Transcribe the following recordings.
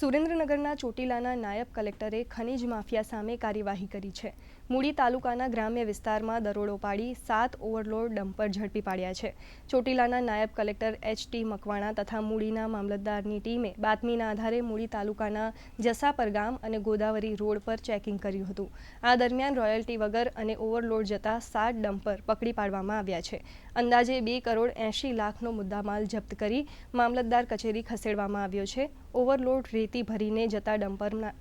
સુરેન્દ્રનગરના ચોટીલાના નાયબ કલેક્ટરે ખનીજ માફિયા સામે કાર્યવાહી કરી છે. મૂડી તાલુકાના ગ્રામ્ય વિસ્તારમાં દરોડો પાડી સાત ઓવરલોડ ડમ્પર ઝડપી પાડ્યા છે. ચોટીલાના નાયબ કલેક્ટર એચ ટી મકવાણા તથા મૂડીના મામલતદારની ટીમે બાતમીના આધારે મૂડી તાલુકાના જસાપર ગામ અને ગોદાવરી રોડ પર ચેકિંગ કર્યું હતું. આ દરમિયાન રોયલ્ટી વગર અને ઓવરલોડ જતા સાત ડમ્પર પકડી પાડવામાં આવ્યા છે. અંદાજે બે કરોડ એંશી લાખનો મુદ્દામાલ જપ્ત કરી મામલતદાર કચેરી ખસેડવામાં આવ્યો છે. ઓવરલોડ રેતી ભરીને જતા ડમ્પરના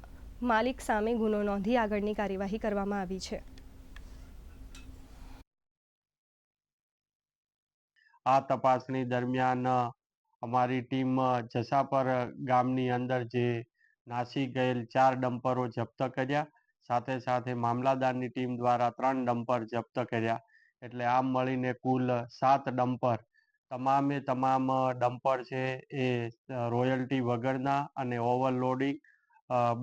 માલિક સામે ગુનો નોંધી આગળની કાર્યવાહી કરવામાં આવી છે. આ તપાસણી દરમિયાન, અમારી ટીમ જસાપર ગામની અંદર જે નાસી ગયેલ ચાર ડમ્પરો જપ્ત કર્યા, સાથે સાથે મામલાદારની ટીમ દ્વારા ત્રણ ડમ્પર જપ્ત કર્યા. એટલે આમ મળીને કુલ સાત ડમ્પર તમામે તમામ ડમ્પર છે એ રોયલ્ટી વગરના અને ઓવરલોડિંગ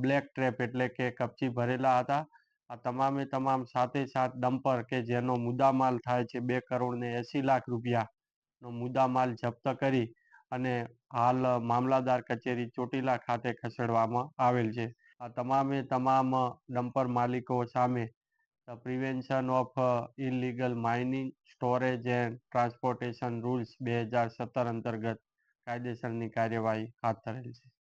બ્લેક ટ્રેપ એટલે કે કપચી ભરેલા હતા. આ તમામે તમામ સાતે સાત ડમ્પર કે જેનો મુદ્દામાલ થાય છે બે કરોડ ને એંસી લાખ રૂપિયાનો મુદ્દામાલ જપ્ત કરી અને હાલ મામલાદાર કચેરી ચોટીલા ખાતે ખસેડવામાં આવેલ છે. આ તમામે તમામ ડમ્પર માલિકો સામે prevention of illegal mining storage and transportation rules બે હજાર સત્તર અંતર્ગત કાયદેસરની કાર્યવાહી હાથ ધરેલ છે.